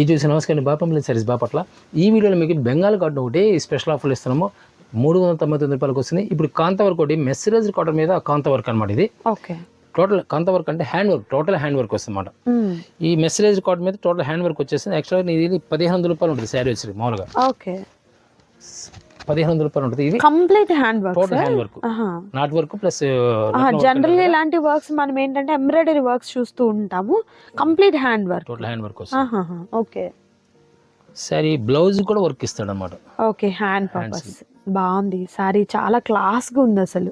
ఇది చూసి నమస్కారం బాపంలి సారీస్ బాపట్ల. ఈ వీడియోలో మీకు బెంగాల్ కాటన్ ఒకటి స్పెషల్ ఆఫర్లు ఇస్తున్నాము. మూడు వందల తొంభై తొమ్మిది రూపాయలకు వస్తుంది ఇప్పుడు కాంత వర్క్ ఒకటి మెస్సరైజ్ కాటన్ మీద కాంత వర్క్ అనమాట ఇది. ఓకే. టోటల్ కాంత వర్క్ అంటే hand work total hand work వస్తుంది అనమాట ఈ మెస్సరైజ్ కాటన్ మీద టోటల్ హ్యాండ్ వర్క్ వచ్చేసింది. యాక్చువల్గా ఇది పదిహేను వందల రూపాయలు ఉంటుంది శారీ వచ్చి మామూలుగా. ఓకే. పదిహేను వందల రూపాయలు ఉంటుంది. ఇది complete hand work total hand work not work plus general ఇలాంటి వర్క్స్ మనం ఏంటంటే ఎంబ్రాయిడరీ వర్క్స్ చూస్తూ ఉంటాము. Complete hand work total hand work okay. Sari blouse కూడా వర్క్ ఇస్తాడు అనమాట ఓకే హ్యాండ్ పర్పస్ బాగుంది. సారీ చాలా క్లాస్గా ఉంది అసలు.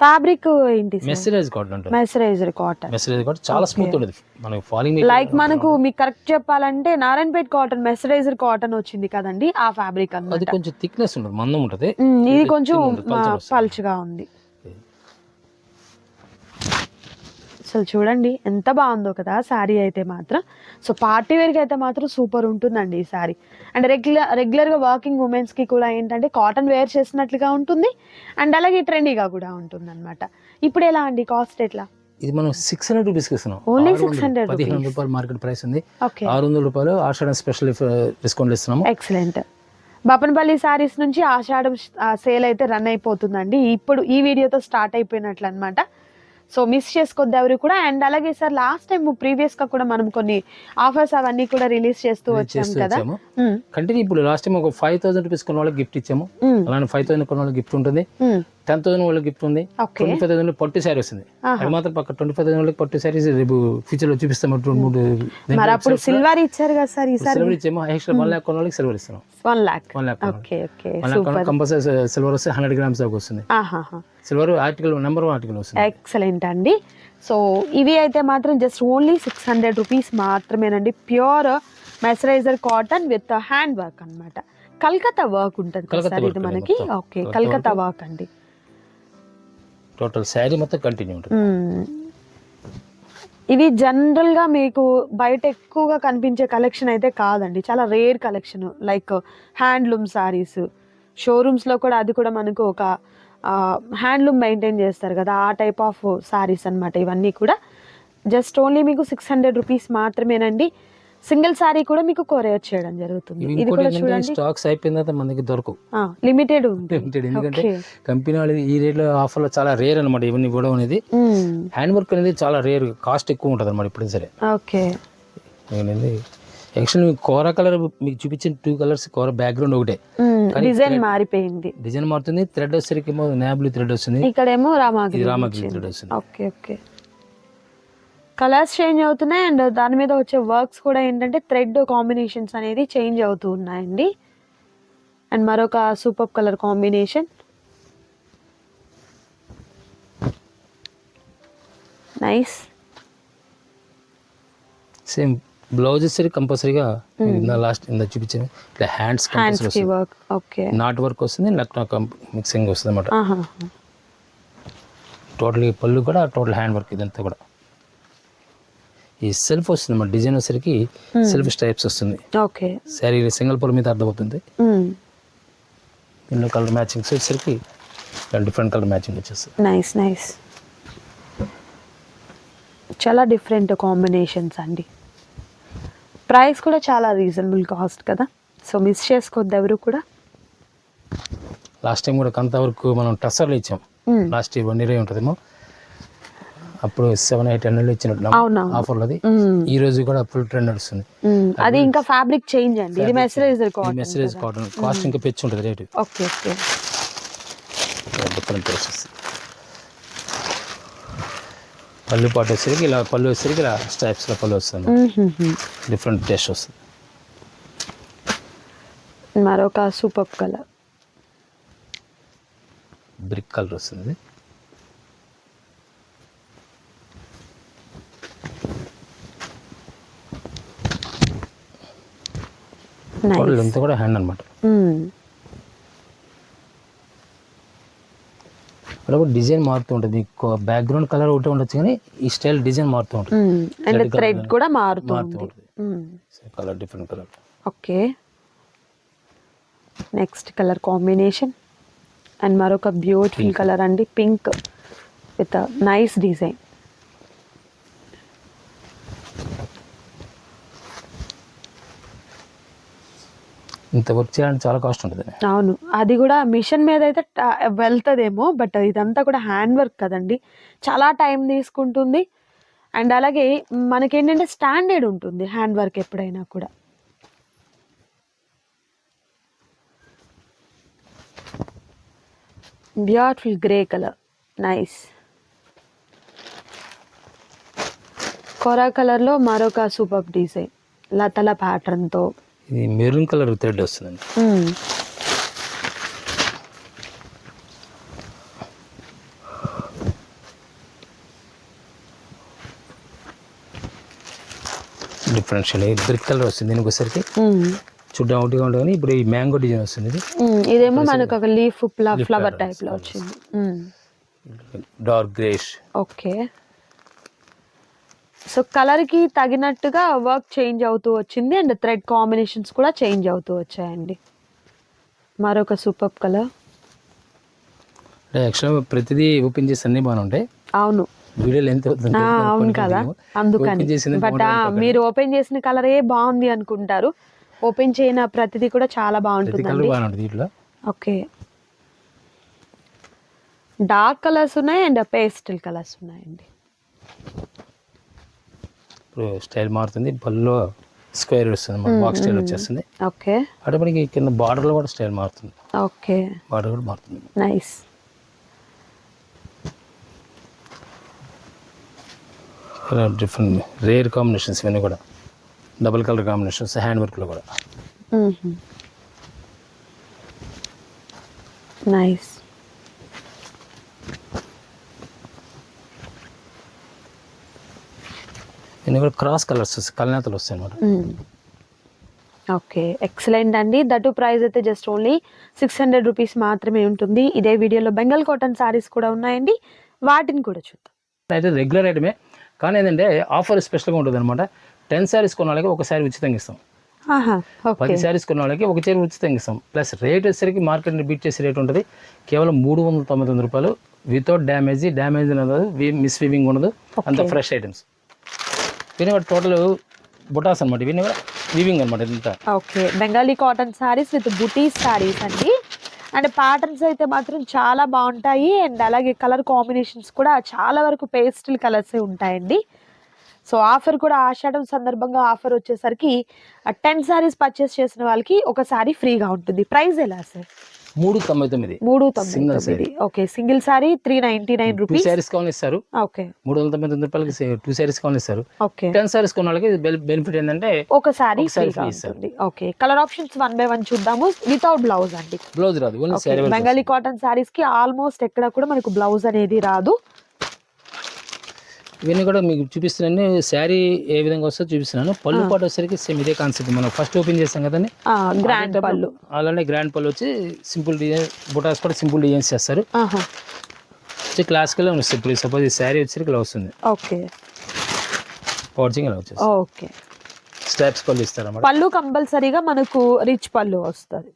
ఫ్యాబ్రిక్ ఏంటి మెస్సరైజ్ కాటన్ అంటే మెసరైజర్ కాటన్ మెస్సరైజ్ కాటన్ చాలా స్మూత్ ఉంటుంది. మనకి ఫాలింగ్ లైక్ మనకు మీకు కరెక్ట్ చెప్పాలంటే నారాయణపేట్ కాటన్ మెసరైజర్ కాటన్ వచ్చింది కదండి ఆ ఫ్యాబ్రిక్ అది అన్నమాట. కొంచెం థిక్నెస్ ఉంటుంది మందం ఉంటుంది. ఇది కొంచెం. పల్చగా ఉంది. అసలు చూడండి ఎంత బాగుందో కదా శారీ అయితే మాత్రం. సో పార్టీ వేర్కి అయితే మాత్రం సూపర్ ఉంటుందండి ఈ శారీ. అండ్ రెగ్యులర్ రెగ్యులర్గా వర్కింగ్ ఉమెన్స్కి కూడా ఏంటంటే కాటన్ వేర్ చేసినట్లుగా ఉంటుంది. అండ్ అలాగే ట్రెండీగా కూడా ఉంటుంది అనమాట ఇప్పుడు ఎలా అండి కాస్ట్ ఎట్లా? ఇది మనం సిక్స్ హండ్రెడ్ రూపీస్కి ఇస్తున్నాం. ఆరు వందలు. 600 పదిహేను రూపాయలు మార్కెట్ ప్రైస్ ఉంది. ఆరు వందల రూపాయలు ఆషాఢ స్పెషల్ డిస్కౌంట్ ఇస్తున్నాము. ఎక్సలెంట్ బపనపల్లి సారీస్ నుంచి ఆషాఢం సేల్ అయితే రన్ అయిపోతుందండి. ఇప్పుడు ఈ వీడియోతో స్టార్ట్ అయిపోయినట్లు అనమాట సో మిస్ చేసుకోవద్దు ఎవరు కూడా. అండ్ అలాగే సార్ లాస్ట్ టైం ప్రీవియస్గా కూడా మనం కొన్ని ఆఫర్స్ అవన్నీ కూడా రిలీజ్ చేస్తూ వచ్చాం చేస్తూ కదా. వచ్చాము. ఉమ్, కంటిన్యూ ఇప్పుడు లాస్ట్ టైం ఒక ఫైవ్ థౌసండ్ రూపీస్ కొన్న వాళ్ళకి గిఫ్ట్ ఇచ్చాము. ఉమ్, అలానే ఫైవ్ థౌసండ్ కొన్న వాళ్ళకి గిఫ్ట్ ఉంటుంది. ఉమ్, టెన్ థౌసండ్ వాళ్ళకి గిఫ్ట్ ఉంది. ట్వంటీ ఫైవ్ థౌసండ్ పట్టు శారీ వస్తుంది. అది మాత్రం పక్క ట్వంటీ ఫైవ్ థౌసండ్ వాళ్ళకి పట్టు శారీస్ రేపు ఫ్యూచర్లో చూపిస్తాము రెండు మూడు మరి అప్పుడు సిల్వర్ ఇచ్చారు కదా సార్ ఈసారి? సిల్వర్ ఇచ్చాము ఎక్స్ట్రా వన్ ల్యాక్ వాళ్ళకి సిల్వర్ ఇస్తున్నాం. One lakh one lakh okay okay one lakh compulsory silver వస్తే హండ్రెడ్ గ్రామ్స్ దాకా వస్తుంది. Silver article number one article వస్తుంది. ఎక్సలెంట్ అండి. సో ఇవి అయితే మాత్రం just only six hundred rupees మాత్రమేనండి. Pure merceriser cotton with hand work అన్నమాట. కల్కత్తా వర్క్ ఉంటుంది సార్ ఇది మనకి. ఓకే కల్కత్తా వర్క్ అండి. టోటల్ శారీ మొత్తం కంటిన్యూ ఉంటుంది. ఇది ఇవి జనరల్గా మీకు బయట ఎక్కువగా కనిపించే కలెక్షన్ అయితే కాదండి. చాలా rare collection like handloom saris షోరూమ్స్లో కూడా అది కూడా మనకు ఒక హ్యాండ్లూమ్ మెయింటైన్ చేస్తారు కదా ఆ టైప్ ఆఫ్ సారీస్ అన్నమాట ఇవన్నీ కూడా. జస్ట్ ఓన్లీ మీకు సిక్స్ హండ్రెడ్ రూపీస్ మాత్రమేనండి. సింగిల్ సారీ కూడా మీకు కొరియర్ చేయడం జరుగుతుంది. ఇది కూడా చూడండి. స్టాక్స్ అయిపోయిన తర్వాత మనకి దొరకవు. Limited Limited. ఎందుకంటే కంపెనీ వాళ్ళు ఈ రేట్లో ఆఫర్లో చాలా రేర్ అనమాట ఇవన్నీ కూడా అనేది. హ్యాండ్ వర్క్ అనేది చాలా రేర్ కాస్ట్ ఎక్కువ ఉంటుంది అనమాట ఇప్పుడు సరే. ఓకే. అనేది యాక్చువల్లీ మీకు కోర కలర్ మీకు చూపించిన టూ కలర్స్ కోర బ్యాక్గ్రౌండ్ ఒకటే. డిజైన్ మారిపోయింది. డిజైన్ మారుతుంది థ్రెడ్ వచ్చేసరికి ఏమో నాబ్లూ థ్రెడ్ వస్తుంది. ఇక్కడేమో రామగిరి వచ్చింది. థ్రెడ్ వస్తుంది. Okay okay. కలర్స్ చేంజ్ అవుతున్నాయి అండ్ దాని మీద వచ్చే వర్క్స్ కూడా ఏంటంటే థ్రెడ్ కాంబినేషన్స్ అనేది చేంజ్ అవుతూ ఉన్నాయండి. అండ్ మరొక super colour combination. Nice. Same blouse వచ్చేసరికి కంపల్సరీగా లాస్ట్ ఇందా చూపించింది ఇట్లా hands compulsory work okay not work వస్తుంది లక్నో మిక్సింగ్ వస్తుంది అనమాట ఆహా టోటల్ పళ్ళు కూడా టోటల్ హ్యాండ్ వర్క్ ఇదంతా కూడా. ఈ సెల్ఫ్ వస్తుంది అన్నమాట డిజైన్ వచ్చేసరికి సెల్ఫ్ స్టైప్స్ వస్తుంది. ఓకే. శారీ సింగిల్ పొల మీద అర్థమవుతుంది. Hmm. దీనిలో కలర్ మ్యాచింగ్స్ వచ్చేసరికి డిఫరెంట్ కలర్ మ్యాచింగ్ వచ్చేస్తుంది. నైస్ నైస్ చాలా డిఫరెంట్ కాంబినేషన్స్ అండి. ప్రైస్ కూడా చాలా రీజనబుల్ కాస్ట్ కదా? సో మిస్ చేసుకోవద్దు ఎవరు కూడా? లాస్ట్ టైం కూడా కంత వరకు మనం టస్సర్లు ఇచ్చాం. లాస్ట్ ఇయర్ వన్ ఇయర్ ఉంటుందేమో. అప్పుడు సెవెన్ ఎయిట్ హండ్రెడ్ ఇచ్చినట్టు ఆఫర్లో అది. ఈ రోజు కూడా ఫుల్ ట్రెండ్ నడుస్తుంది. అది ఇంకా ఫ్యాబ్రిక్ చేంజ్ అండి. ఇది మెసరైజర్ కాటన్ మెసేజ్ కాటన్ కాస్ట్ ఇంకా పెంచి ఉంటుంది రేటు ఓకే ఓకే. డిఫరెంట్ పళ్ళు పాటు వచ్చేసరికి ఇలా పళ్ళు వచ్చేసరికి ఇలా స్టైప్స్లో పళ్ళు వస్తుంది. డిఫరెంట్ టేస్ట్ వస్తుంది. మరొక సూపర్ కలర్ బ్రిక్ కలర్ వస్తుంది. నైస్ ఇంత కూడా హ్యాండ్ అనమాట కూడా డిజైన్ మారుతూ ఉంటుంది. మీకు బ్యాక్గ్రౌండ్ కలర్ ఒకటే ఉండొచ్చు కానీ ఈ స్టైల్ డిజైన్ మారుతూ ఉంటుంది. అండ్ థ్రెడ్ కూడా మారుతూ ఉంటుంది. Colour different colour okay. Next colour combination and మరొక బ్యూటిఫుల్ కలర్ అండి. పింక్ విత్ నైస్ డిజైన్ ఇంత వర్క్ చేయాలంటే చాలా కాస్ట్ ఉంటుంది అవును. అది కూడా మిషన్ మీద అయితే ట- బట్ ఇదంతా కూడా హ్యాండ్ వర్క్ కదండి. చాలా టైం తీసుకుంటుంది. అండ్ అలాగే మనకేంటంటే స్టాండర్డ్ ఉంటుంది హ్యాండ్ వర్క్ ఎప్పుడైనా కూడా. బ్యూటిఫుల్ గ్రే కలర్ నైస్ కొరా కలర్లో మరొక సూపర్ డిజైన్ లతల ప్యాటర్న్తో ఇది మెరూన్ కలర్ థ్రెడ్ వస్తుందండి. డిఫరెంట్ షేడ్ బ్రిక్ కలర్ వస్తుంది దీనికి వచ్చేసరికి చూడడం ఒకటిగా ఉంటుంది కానీ ఇప్పుడు ఈ మ్యాంగో డిజైన్ వస్తుంది ఇది. ఇదేమో మనకు ఒక లీఫ్ ఫ్లవర్ టైప్లో వచ్చింది. డార్క్ గ్రేష్ ఓకే సో కలర్కి తగినట్టుగా వర్క్ చేంజ్ అవుతూ వచ్చింది అండ్ థ్రెడ్ కాంబినేషన్స్ కూడా చేంజ్ అవుతూ వచ్చాయండి. మరొక సూపర్ కలర్ అంటే యాక్చువల్గా ప్రతిదీ ఓపెన్ చేసి అన్నీ బాగానే ఉంటాయి. అవును. వీడియోలు ఎంత అవుతుంది అవును కదా. అందుకని. బట్ మీరు ఓపెన్ చేసిన కలర్ ఏ బాగుంది అనుకుంటారు. ఓపెన్ చేయన ప్రతిదీ కూడా చాలా వీటిలో ఓకే. డార్క్ కలర్స్ ఉన్నాయి అండ్ పేస్టల్ కలర్స్ ఉన్నాయండి. ఇప్పుడు స్టైల్ మారుతుంది. పళ్ళు స్క్వేర్ వస్తుంది మన బాక్స్ స్టైల్ వచ్చేస్తుంది. ఓకే. అంటే మనకి కింద బార్డర్లో కూడా స్టైల్ మారుతుంది. ఓకే. బార్డర్ కూడా మారుతుంది. నైస్. డిఫరెంట్ రేర్ కాంబినేషన్స్ ఇవన్నీ కూడా. డబుల్ కలర్ కాంబినేషన్స్ హ్యాండ్ వర్క్లో కూడా. నైస్. ఇవన్నీ కూడా క్రాస్ కలర్స్ వస్తాయి కలనేతలు వస్తాయి అనమాట ఓకే ఎక్సలెంట్ అండి. దట్ ప్రైస్ అయితే just only six hundred rupees మాత్రమే ఉంటుంది. ఇదే వీడియోలో బెంగాల్ కాటన్ సారీస్ కూడా ఉన్నాయండి. వాటిని కూడా చూద్దాం. అయితే రెగ్యులర్ ఐటమే కానీ ఏంటంటే ఆఫర్ స్పెషల్గా ఉంటుంది అనమాట టెన్ శారీస్ కొన్న వాళ్ళకి ఒక శారీ ఉచితంగా ఇస్తాం. పది శారీస్ కొన్న వాళ్ళకి ఒక చీర ఉచితంగా ఇస్తాం. ప్లస్ రేట్ వచ్చేసరికి మార్కెట్ని బీట్ చేసే రేట్ ఉంటుంది. కేవలం మూడు వందల తొమ్మిది రూపాయలు. వితౌట్ డ్యామేజ్ డ్యామేజ్ ఉండదు మిస్ వీవింగ్ ఉండదు. అంత ఫ్రెష్ ఐటమ్స్ ఇవన్నీ కూడా టోటల్ బుటాస్ అనమాట ఇవన్నీ కూడా వీవింగ్ అనమాట ఇదంతా. Okay. Bengali cotton saris with butis saris అండి. అండ్ ప్యాటర్న్స్ అయితే మాత్రం చాలా బాగుంటాయి. అండ్ అలాగే కలర్ కాంబినేషన్స్ కూడా చాలా వరకు పేస్టల్ కలర్సే ఉంటాయండి. సో ఆఫర్ కూడా ఆషాఢం సందర్భంగా ఆఫర్ వచ్చేసరికి టెన్ సారీస్ పర్చేస్ చేసిన వాళ్ళకి ఒక సారీ ఫ్రీగా ఉంటుంది. ప్రైస్ ఎలా సార్? మూడు తొంభై తొమ్మిది. మూడు Single తొమ్మిది. Okay single sari three ninety nine two rupees saris కావాలి ఇస్తారు. ఓకే మూడు వందల తొంభై తొమ్మిది రూపాయలకి టూ శారీస్ కావాలి ఇస్తారు. ఓకే టెన్ శారీస్ కొన్న వాళ్ళకి బెనిఫిట్ ఏంటంటే ఒక సారీ. ఉంటుంది okay colour options one by one చూద్దాము. వితౌట్ బ్లౌజ్ అండి. బ్లౌజ్ రాదు. ఓన్లీ బెంగాలీ కాటన్ సారీస్కి ఆల్మోస్ట్ ఎక్కడ కూడా మనకు బ్లౌజ్ అనేది రాదు. ఇవన్నీ కూడా మీకు చూపిస్తున్నాను. శారీ ఏ విధంగా వస్తుందో చూపిస్తున్నాను. పళ్ళు పాటు వచ్చేసరికి సేమ్ ఇదే కాన్సెప్ట్ మనం ఫస్ట్ ఓపెన్ చేస్తాం కదండి. గ్రాండ్ పళ్ళు. అలానే గ్రాండ్ పళ్ళు వచ్చి సింపుల్ డిజైన్ బుటాస్ కూడా సింపుల్ డిజైన్స్ చేస్తారు. వచ్చి క్లాసికల్ వస్తుంది. ఇప్పుడు సపోజ్ ఈ శారీ వచ్చేసరికి ఇలా వస్తుంది. ఓకే. పౌచింగ్ ఇలా వచ్చేసి ఓకే. స్టెప్స్ పళ్ళు ఇస్తారు అన్నమాట పళ్ళు కంపల్సరీగా మనకు రిచ్ పళ్ళు వస్తుంది.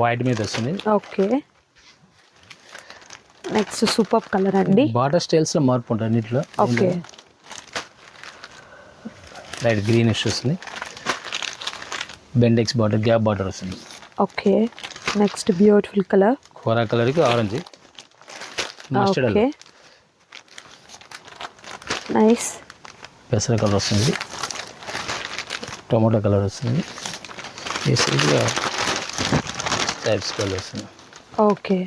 వైట్ మీద వస్తుంది. ఓకే. నెక్స్ట్ సూపర్ కలర్ అండి. బార్డర్ స్టైల్స్లో మార్పు ఉంటుంది అన్నింటిలో. ఓకే లైట్ గ్రీనిష్ వస్తుంది బెండెక్స్ బార్డర్ గ్యాప్ బార్డర్ వస్తుంది. Okay next beautiful colour kora కలర్కి ఆరెంజ్ మస్టర్డ్ ఓకే నైస్ పెసర కలర్ వస్తుంది. టొమాటో కలర్ వస్తుంది. టైప్స్ కలర్ వస్తుంది. ఓకే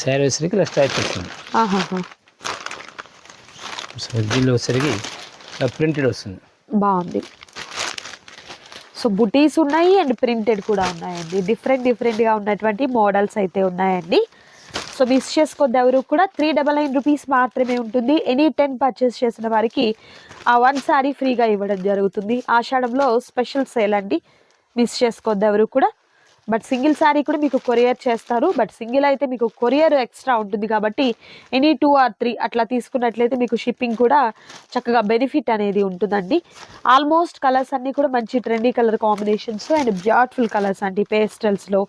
శారీ వచ్చేసరికి ఇలా స్టైప్ వస్తుంది. దీనిలో వచ్చేసరికి ఇలా ప్రింటెడ్ వస్తుంది. బాగుంది. సో బుటీస్ ఉన్నాయి అండ్ ప్రింటెడ్ కూడా ఉన్నాయండి. డిఫరెంట్ డిఫరెంట్గా ఉన్నటువంటి మోడల్స్ అయితే ఉన్నాయండి. సో మిస్ చేసుకోవద్దు ఎవరు కూడా త్రీ డబల్ నైన్ రూపీస్ మాత్రమే ఉంటుంది. ఎనీ టెన్ పర్చేస్ చేసిన వారికి ఆ వన్ సారీ ఫ్రీగా ఇవ్వడం జరుగుతుంది. ఆషాఢంలో స్పెషల్ సేల్ అండి. మిస్ చేసుకోవద్దు ఎవరు కూడా బట్ సింగిల్ శారీ కూడా మీకు కొరియర్ చేస్తారు. బట్ సింగిల్ అయితే మీకు కొరియర్ ఎక్స్ట్రా ఉంటుంది కాబట్టి ఎనీ టూ ఆర్ త్రీ అట్లా తీసుకున్నట్లయితే మీకు షిప్పింగ్ కూడా చక్కగా బెనిఫిట్ అనేది ఉంటుందండి. ఆల్మోస్ట్ కలర్స్ అన్నీ కూడా మంచి trendy colour combinations and beautiful colours అండి. పేస్టల్స్లో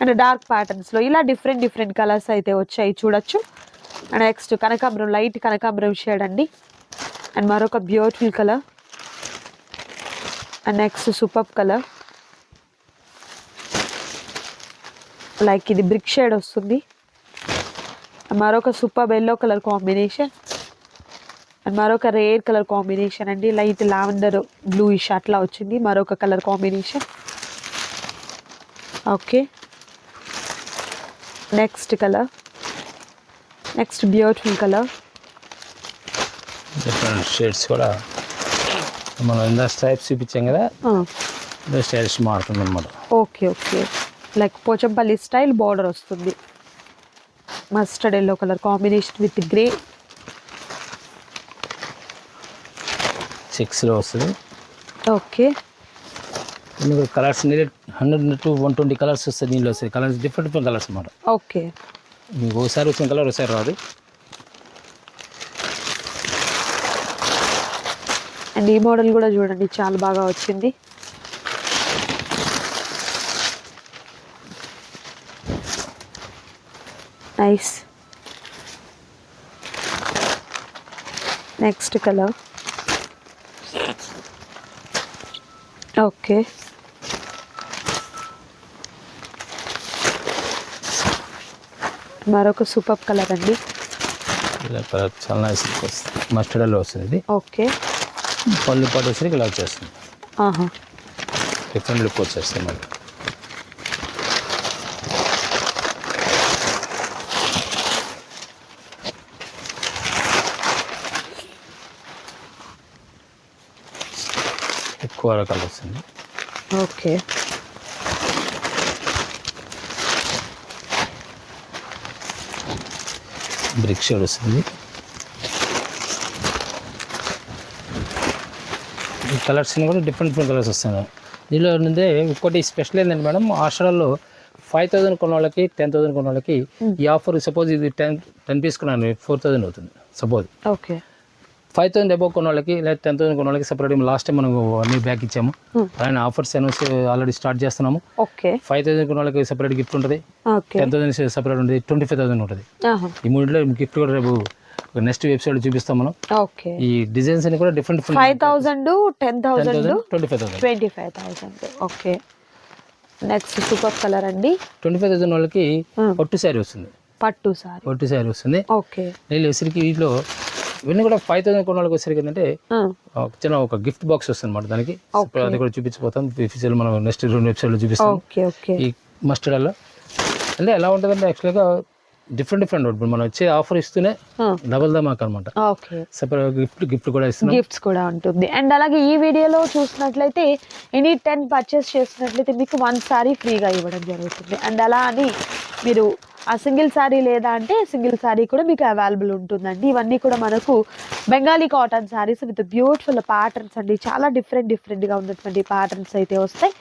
అండ్ డార్క్ ప్యాటర్న్స్లో ఇలా డిఫరెంట్ డిఫరెంట్ కలర్స్ అయితే వచ్చాయి చూడొచ్చు. అండ్ నెక్స్ట్ కనకాంబరం లైట్ కనకాంబరం షేడ్ అండి. అండ్ మరొక beautiful colour. And next super colour. Like ఇది బ్రిక్ షేడ్ వస్తుంది. మరొక super yellow colour combination. And మరొక రేర్ కలర్ కాంబినేషన్ అండి. లైట్ లావెండర్ బ్లూయిష్ అట్లా వచ్చింది. మరొక colour combination. Okay. Next colour. Next beautiful colour. Different shades కూడా మనం ఇందా స్ట్రైప్స్ చూపించాం కదా? స్టైల్స్ మారుతుంది అనమాట okay okay. Like Pochampalli style border వస్తుంది. Mustard yellow colour combination with grey సిక్స్లో వస్తుంది. Okay colours hundred to one twenty colours వస్తాయి దీనిలో వస్తాయి. కలర్స్ డిఫరెంట్ డిఫరెంట్ కలర్స్ అనమాట ఓకే మీకు ఒకసారి వచ్చిన కలర్ ఒకసారి రాదు. అండ్ ఈ మోడల్ కూడా చూడండి చాలా బాగా వచ్చింది. నైస్ నెక్స్ట్ కలర్ ఓకే మరొక సూపర్ కలర్ అండి. కలర్ చాలా నైస్ వస్తుంది. మస్టర్డ్లో వస్తుంది ఇది. ఓకే పళ్ళు పాటు వచ్చేసరికి ఇలా వచ్చేస్తుంది. ఆహా. డిఫరెంట్ లుక్ వచ్చేస్తుంది మళ్ళీ. ఎక్కువ రకాలు వస్తుంది ఓకే. బ్రిక్ షేడ్ వస్తుంది. ఈ కలర్స్ కూడా డిఫరెంట్ డిఫరెంట్ కలర్స్ వస్తున్నాయి. దీనిలో నుండే ఇంకోటి స్పెషల్ ఏంటంటే మేడం ఆషాఢంలో ఫైవ్ థౌసండ్ కొన్న వాళ్ళకి టెన్ థౌసండ్ కొన్న వాళ్ళకి ఈ ఆఫర్ సపోజ్ ఇది టెన్ టెన్ పీస్ కొన్నాను ఫోర్ థౌసండ్ అవుతుంది suppose. Okay. Five thousand above కొన్న వాళ్ళకి లేదా టెన్ థౌసండ్ కొన్న వాళ్ళకి సపరేట్ లాస్ట్ టైం మనం అన్ని బ్యాక్ ఇచ్చాము. అలానే ఆఫర్స్ అనౌన్స్ ఆల్రెడీ స్టార్ట్ చేస్తున్నాము. ఓకే ఫైవ్ థౌసండ్ కొన్న వాళ్ళకి సపరేట్ గిఫ్ట్ ఉంటుంది. ఓకే టెన్ థౌసండ్ సపరేట్ ఉంటుంది. ట్వంటీ ఫైవ్ థౌసండ్ ఉంటుంది ఈ మూడింటిలో గిఫ్ట్ కూడా రేపు నెక్స్ట్ వెబ్సైట్ చూపిస్తాం మనం. ఓకే ఈ డిజైన్స్ అన్ని కూడా different five thousand ten thousand twenty five thousand twenty five thousand okay next super colour అండి. ట్వంటీ ఫైవ్ థౌసండ్ వాళ్ళకి Hmm. ఒట్టు శారీ వస్తుంది. పట్టు సారీ ఒట్టు శారీ వస్తుంది. ఓకే నేను వచ్చరికి వీటిలో ఇవన్నీ కూడా ఫైవ్ థౌసండ్ కొన్న వాళ్ళకి వచ్చరికి ఏంటంటే చిన్న ఒక గిఫ్ట్ బాక్స్ వస్తుంది అనమాట దానికి. అది కూడా చూపించిపోతాం ఫీచర్ మనం నెక్స్ట్ రెండు వెబ్సైట్లో చూపిస్తాం. Okay okay. ఈ మస్టర్డ్ అలా. అంటే ఎలా ఉంటుందంటే యాక్చువల్గా డిఫరెంట్ డిఫరెంట్ ఇప్పుడు మనం వచ్చే ఆఫర్ ఇస్తూనే డబల్ ధమాక్ అనమాట ఓకే. సపరేట్ గిఫ్ట్ గిఫ్ట్ కూడా ఇస్తున్నాం. గిఫ్ట్స్ కూడా ఉంటుంది. అండ్ అలాగే ఈ వీడియోలో చూసినట్లయితే ఎనీ టెన్ పర్చేస్ చేసినట్లయితే మీకు వన్ సారీ ఫ్రీగా ఇవ్వడం జరుగుతుంది. అండ్ అలా అని మీరు ఆ సింగిల్ శారీ లేదా అంటే సింగిల్ శారీ కూడా మీకు అవైలబుల్ ఉంటుందండి. ఇవన్నీ కూడా మనకు Bengali cotton saris with beautiful patterns అండి. చాలా డిఫరెంట్ డిఫరెంట్గా ఉన్నటువంటి ప్యాటర్న్స్ అయితే వస్తాయి.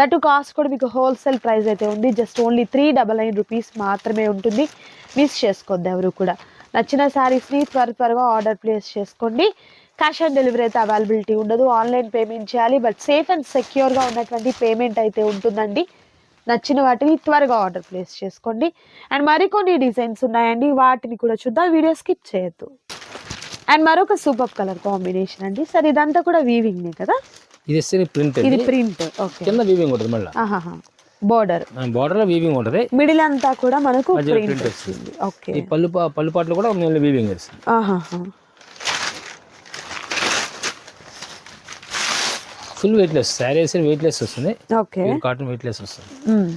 దట్ కాస్ట్ కూడా మీకు హోల్సేల్ ప్రైస్ అయితే ఉంది. Just only three double nine rupees మాత్రమే ఉంటుంది. మిస్ చేసుకోద్ది ఎవరు కూడా. నచ్చిన శారీస్ని త్వర త్వరగా ఆర్డర్ ప్లేస్ చేసుకోండి. క్యాష్ ఆన్ డెలివరీ అయితే అవైలబిలిటీ ఉండదు. ఆన్లైన్ పేమెంట్ చేయాలి. బట్ సేఫ్ అండ్ సెక్యూర్గా ఉన్నటువంటి పేమెంట్ అయితే ఉంటుందండి. నచ్చిన వాటిని త్వరగా ఆర్డర్ ప్లేస్ చేసుకోండి. అండ్ మరికొన్ని డిజైన్స్ ఉన్నాయండి. వాటిని కూడా చూద్దాం. వీడియో స్కిప్ చేయొద్దు. అండ్ మరొక సూపర్ కలర్ కాంబినేషన్ అండి. సరే ఇదంతా కూడా వీవింగ్ కదా? ఇది ప్రింట్ ఇది ప్రింట్ ఓకే కింద వీవింగ్ ఉంటుంది మళ్ళీ? ఆహాహా. బోర్డర్ బార్డర్లో వీవింగ్ ఉంటుంది. మిడిల్ అంతా కూడా మనకు ప్రింట్ వచ్చింది ఓకే ఈ పళ్ళు పళ్ళు పాటలు కూడా వీవింగ్ వేస్తుంది ఫుల్ వెయిట్లెస్ శారీ వేసి వెయిట్లెస్ వస్తుంది. ఓకే. కాటన్ వెయిట్లెస్ వస్తుంది. మ్మ్.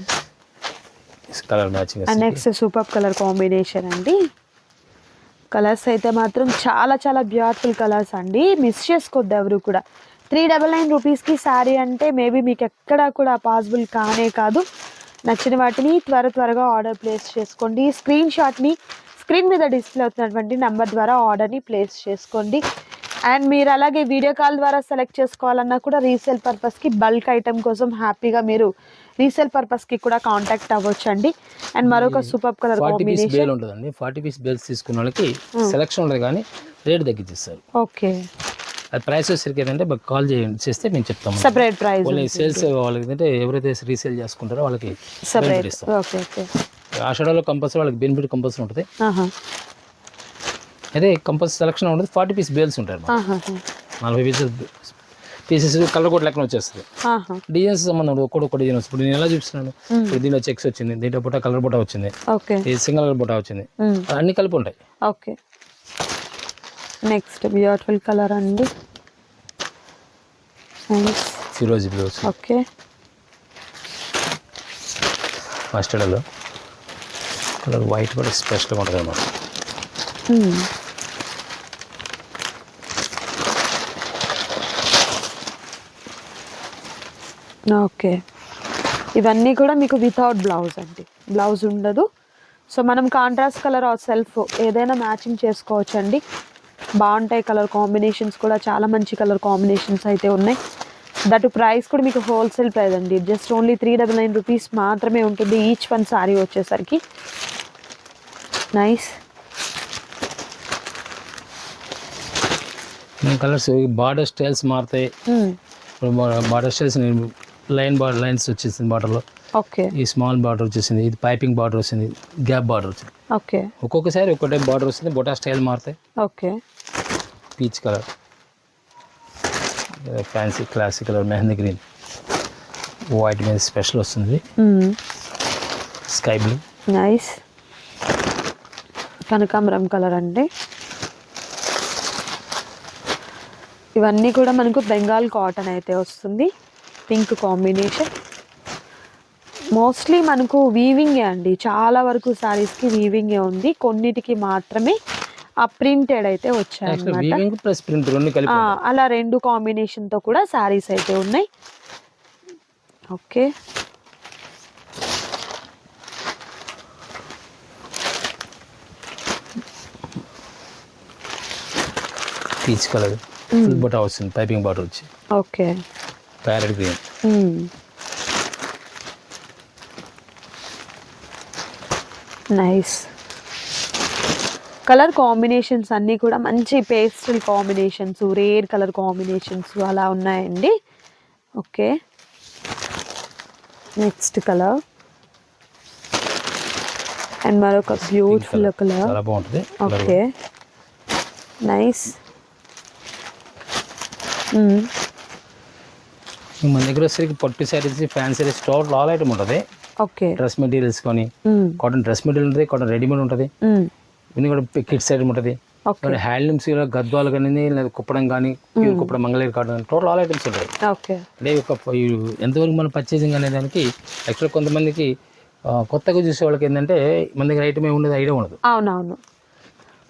Colour matching next super colour combination అండి. కలర్స్ అయితే మాత్రం చాలా చాలా బ్యూటిఫుల్ కలర్స్ అండి. మిస్ చేసుకోవద్దు ఎవరు కూడా. త్రీ డబల్ నైన్ రూపీస్కి శారీ అంటే మేబీ మీకు ఎక్కడా కూడా పాసిబుల్ కానే కాదు. నచ్చిన వాటిని త్వర త్వరగా ఆర్డర్ ప్లేస్ చేసుకోండి. స్క్రీన్ షాట్ని స్క్రీన్ మీద డిస్ప్లే అవుతున్నటువంటి నెంబర్ ద్వారా ఆర్డర్ని ప్లేస్ చేసుకోండి. అండ్ మీరు అలాగే వీడియో కాల్ ద్వారా సెలెక్ట్ చేసుకోవాలన్నా కూడా రీసేల్ పర్పస్కి బల్క్ ఐటమ్ కోసం హ్యాపీగా మీరు రీసేల్ పర్పస్కి కూడా కాంటాక్ట్ అవ్వచ్చు అండి అండ్ మరొక సూపర్ కలర్ కాంబినేషన్ బేల్ ఉంటుందండి. ఫార్టీ పీస్ బేల్స్ తీసుకున్న వాళ్ళకి సెలక్షన్ ఉండదు కానీ రేట్ తగ్గించేస్తారు. ఓకే అది ప్రైస్ వచ్చేసరికి ఏంటంటే మాకు కాల్ చేయండి చేస్తే మేము చెప్తాము సెపరేట్ ప్రైస్ ఓన్లీ సేల్స్ వాళ్ళకి ఏంటంటే ఎవరైతే రీసేల్ చేసుకుంటారో వాళ్ళకి సెపరేట్ ఇస్తాం ఓకే ఓకే ఆషాఢంలో కంపల్సరీ వాళ్ళకి బెనిఫిట్ కంపల్సరీ ఉంటుంది. అదే కంపల్సరీ సెలక్షన్ ఉంటుంది ఫార్టీ పీస్ బేల్స్ ఉంటాయి. నలభై పీసెస్ పీసెస్ కలర్ కోట్ లెక్కన వచ్చేస్తుంది. డిజైన్స్ సంబంధం ఉండదు ఒక్కొక్క ఒక్క డిజైన్ వస్తుంది. నేను ఎలా చూపిస్తున్నాను. ఇప్పుడు దీంట్లో చెక్స్ వచ్చింది దీంట్లో బుట్ట కలర్ బుట్ట వచ్చింది. ఇది సింగిల్ కలర్ బుట్ట వచ్చింది. అన్ని కలిపి ఉంటాయి. ఓకే. నెక్స్ట్ బ్యూటిఫుల్ కలర్ అండి. ఫిరోజీ బ్లూ ఓకే. మస్టర్డ్లో కలర్ వైట్ కూడా స్పెషల్గా ఉంటుంది అన్నమాట ఓకే. ఇవన్నీ కూడా మీకు వితౌట్ బ్లౌజ్ అండి. బ్లౌజ్ ఉండదు. సో మనం కాంట్రాస్ట్ కలర్ ఆర్ సెల్ఫ్ ఏదైనా మ్యాచింగ్ చేసుకోవచ్చు అండి బాగుంటాయి కలర్ కాంబినేషన్స్ కూడా. చాలా మంచి కలర్ కాంబినేషన్స్ అయితే ఉన్నాయి. దట్ ప్రైస్ కూడా మీకు హోల్సేల్ ప్రైస్ అండి. Just only three double nine rupees మాత్రమే ఉంటుంది. ఈచ్ వన్ సారీ వచ్చేసరికి. నైస్ కలర్స్ బార్డర్ స్టైల్స్ మారుతాయి. ఇప్పుడు బార్డర్ స్టైల్స్ నేను లైన్ బార్డర్ లైన్స్ వచ్చేసింది బార్డర్లో. ఓకే. ఈ స్మాల్ బార్డర్ వచ్చేసింది ఇది పైపింగ్ బార్డర్ వచ్చింది గ్యాప్ బార్డర్ వచ్చింది. ఓకే. ఒక్కొక్కసారి ఒక్కో టైప్ బార్డర్ వస్తుంది బొటా స్టైల్ మారుతాయి. Okay. Peach colour. Fancy classic colour mehndi green. White మీద స్పెషల్ వస్తుంది. Sky blue. నైస్. కనకాంబరం కలర్ అండి. ఇవన్నీ కూడా మనకు బెంగాల్ కాటన్ అయితే వస్తుంది. Pink combination. మోస్ట్లీ మనకు వీవింగే అండి. చాలా వరకు సారీస్కి వీవింగే ఉంది. కొన్నిటికి మాత్రమే ఆ ప్రింటెడ్ అయితే వచ్చాయి అలా రెండు కాంబినేషన్తో కూడా శారీస్ అయితే ఉన్నాయి. Okay. Peach colour full buta వస్తుంది. పైపింగ్ బార్డర్ వచ్చి. Okay. Parrot green nice colour combinations అన్నీ కూడా మంచి pastel combinations rare colour combinations అలా ఉన్నాయండి. ఓకే నెక్స్ట్ కలర్ అండ్ మరొక బ్యూటిఫుల్ కలర్ ఓకే నైస్ మన దగ్గర వచ్చేసరికి పట్టు saris fancy saris total all item ఉంటుంది. ఓకే. డ్రెస్ మెటీరియల్స్ కానీ కాటన్ డ్రెస్ మెటీరియల్ ఉంటుంది కాటన్ రెడీమేడ్ ఉంటుంది. ఇవన్నీ కూడా కిడ్స్ ఐటమ్ ఉంటుంది. ఓకే. హ్యాండ్లూమ్స్ గద్వాలు కానీ లేదా కుప్పడం కానీ pure Kuppadam Mangalagiri cotton total all items ఉంటాయి ఓకే. అంటే ఎంతవరకు మనం పర్చేసింగ్ అనే దానికి యాక్చువల్ కొంతమందికి కొత్తగా చూసే వాళ్ళకి ఏంటంటే మన దగ్గర ఐటమ్ ఏమి ఉండదు ఐడియా ఉండదు. అవునవును.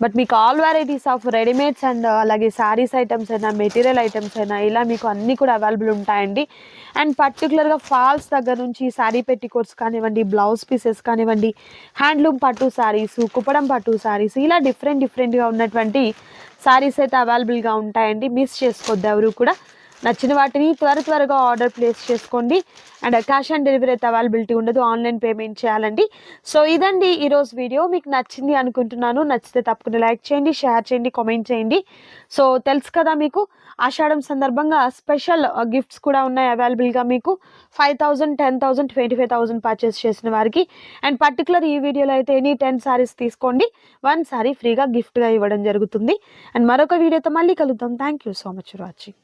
బట్ మీకు all varieties of readymades and అలాగే శారీస్ ఐటమ్స్ అయినా మెటీరియల్ ఐటమ్స్ అయినా ఇలా మీకు అన్నీ కూడా అవైలబుల్ ఉంటాయండి. అండ్ పర్టికులర్గా ఫాల్స్ దగ్గర నుంచి శారీ పెట్టికోట్స్ కానివ్వండి బ్లౌజ్ పీసెస్ కానివ్వండి హ్యాండ్లూమ్ పట్టు శారీస్ కుప్పడం పట్టు శారీస్ ఇలా డిఫరెంట్ డిఫరెంట్గా ఉన్నటువంటి శారీస్ అయితే అవైలబుల్గా ఉంటాయండి. మిస్ చేసుకోవద్దు ఎవరు కూడా. నచ్చిన వాటిని త్వర త్వరగా ఆర్డర్ ప్లేస్ చేసుకోండి. అండ్ క్యాష్ ఆన్ డెలివరీ అయితే అవైలబిలిటీ ఉండదు. ఆన్లైన్ పేమెంట్ చేయాలండి. సో ఇదండి ఈరోజు వీడియో. మీకు నచ్చింది అనుకుంటున్నాను. నచ్చితే తప్పకుండా లైక్ చేయండి షేర్ చేయండి కామెంట్ చేయండి. సో తెలుసు కదా మీకు ఆషాఢం సందర్భంగా స్పెషల్ గిఫ్ట్స్ కూడా ఉన్నాయి అవైలబుల్గా మీకు. Five thousand ten thousand twenty five thousand purchase చేసిన వారికి. అండ్ పర్టికులర్ ఈ వీడియోలో అయితే ఎనీ టెన్ సారీస్ తీసుకోండి. వన్ సారీ ఫ్రీగా గిఫ్ట్గా ఇవ్వడం జరుగుతుంది. అండ్ మరొక వీడియోతో మళ్ళీ కలుద్దాం. Thank you so much for watching.